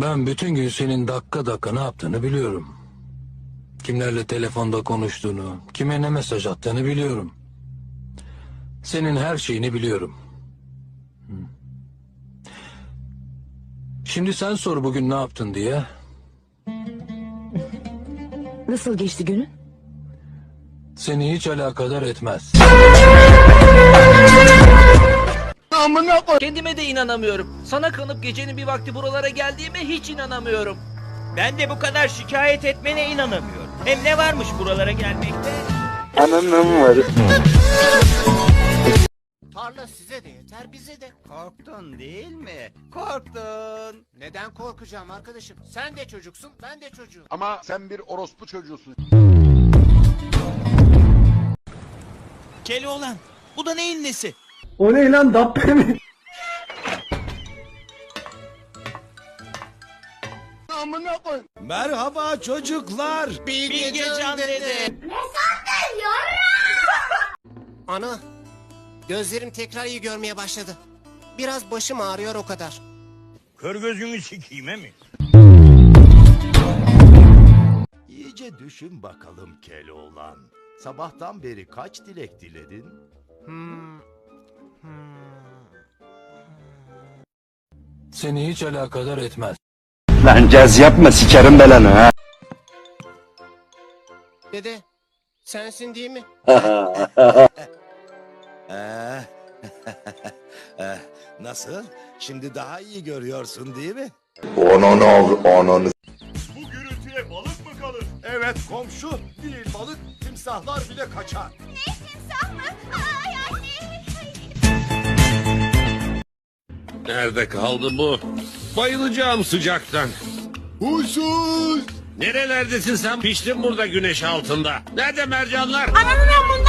Ben bütün gün senin dakika dakika ne yaptığını biliyorum. Kimlerle telefonda konuştuğunu, kime ne mesaj attığını biliyorum. Senin her şeyini biliyorum. Şimdi sen sor bugün ne yaptın diye. Nasıl geçti günün? Seni hiç alakadar etmez. Kendime de inanamıyorum. Sana kanıp gecenin bir vakti buralara geldiğime hiç inanamıyorum. Ben de bu kadar şikayet etmene inanamıyorum. Hem ne varmış buralara gelmekte? Tarla size de yeter bize de. Korktun değil mi? Korktun. Neden korkacağım arkadaşım? Sen de çocuksun ben de çocuğum. Ama sen bir orospu çocuğusun. Keloğlan. Bu da neyin nesi? O ne lan Dabbe mi? Merhaba çocuklar. Bilgecan dede. Ana, gözlerim tekrar iyi görmeye başladı. Biraz başım ağrıyor o kadar. Kör gözünü sikeyim mi? İyice düşün bakalım Keloğlan. Sabahtan beri kaç dilek diledin? Seni hiç alakadar etmez. Lan caz yapma sikerim belanı ha. Dede, sensin değil mi? Ee, eh, Nasıl? Şimdi daha iyi görüyorsun değil mi? Onun onun. Bu gürültüye balık mı kalır? Evet komşu. Değil balık, timsahlar bile kaçar. Nerede kaldı bu? Bayılacağım sıcaktan. Huysuz! Nerelerdesin sen? Piştin burada güneş altında. Nerede mercanlar? Ananın amında